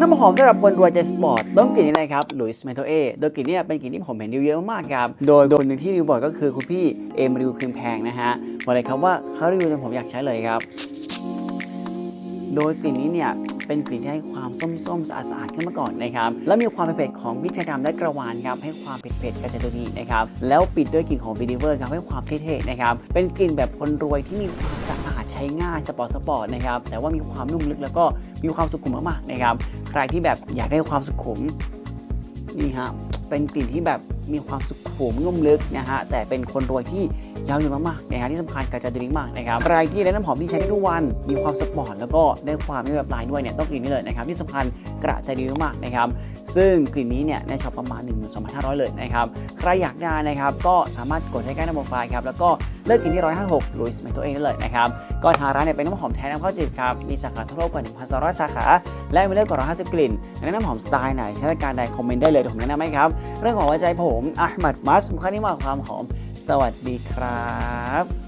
น้ำหอมสำหรับคนรวยใจสปอร์ตต้องกลิ่นนี้นะครับลุยส์เมโทเอโดยกลิ่นนี้เป็นกลิ่นที่ผมเห็นรีวิวเยอะมากครับโดยคนหนึ่งที่รีวิวบ่อยก็คือคุณพี่เอมรีวิวครีมแพงนะฮะบอกเลยครับว่าเขารีวิวจนผมอยากใช้เลยครับ โดยกลิ่นนี้เนี่ยเป็นกลิ่นที่ให้ความส้มๆสะอาดๆขึ้นมาก่อนนะครับ แล้วมีความเผ็ดๆของพริกไทยดำและกระวานครับให้ความเผ็ดๆกระจายตัวดีนะครับ แล้วปิดด้วยกลิ่นของวิดิเวอร์ครับให้ความเท่ๆนะครับ เป็นกลิ่นแบบคนรวยที่มีความสะอาด ใช้ง่ายสปอร์ตสปอร์ตนะครับแต่ว่ามีความนุ่มลึกแล้วก็มีความสุขุมมากๆนะครับใครที่แบบอยากได้ความสุขุมนี่ฮะเป็นกลิ่นที่แบบมีความสุขุมนุ่มลึกนะฮะแต่เป็นคนรวยที่ยาวยืนมากๆนะฮะที่สำคัญกระจายตัวดีมากนะครับใครที่ได้น้ำหอมที่ใช้ทุกวันมีความสปอร์ตแล้วก็ได้ความไม่แบบลายด้วยเนี่ยต้องกลิ่นนี้เลยนะครับที่สำคัญกระจายดีมากๆนะครับซึ่งกลิ่นนี้เนี่ยในช็อปประมาณ 12,500 เลยนะครับใครอยากได้นะครับก็สามารถกดให้ใกล้หน้าโปรไฟล์ครับแล้วก็ เลือกกินที่ 156ลุยส์เป็นตัวเองได้เลยนะครับก็ทางร้านเนี่ยเป็นน้ำหอมแท้น้ำข้าวจีบครับมีสาขาทั่วโลกกว่า1,200สาขา และมีเลือกกว่า150 กลิ่นในะนำหอมสไตล์ไหนใช้ในการใดคอมเมนต์ได้เลยผมแนะนำให้ครับเรื่องของหัวใจผมอัลมัดมัสมุคานิมาความหอม สวัสดีครับ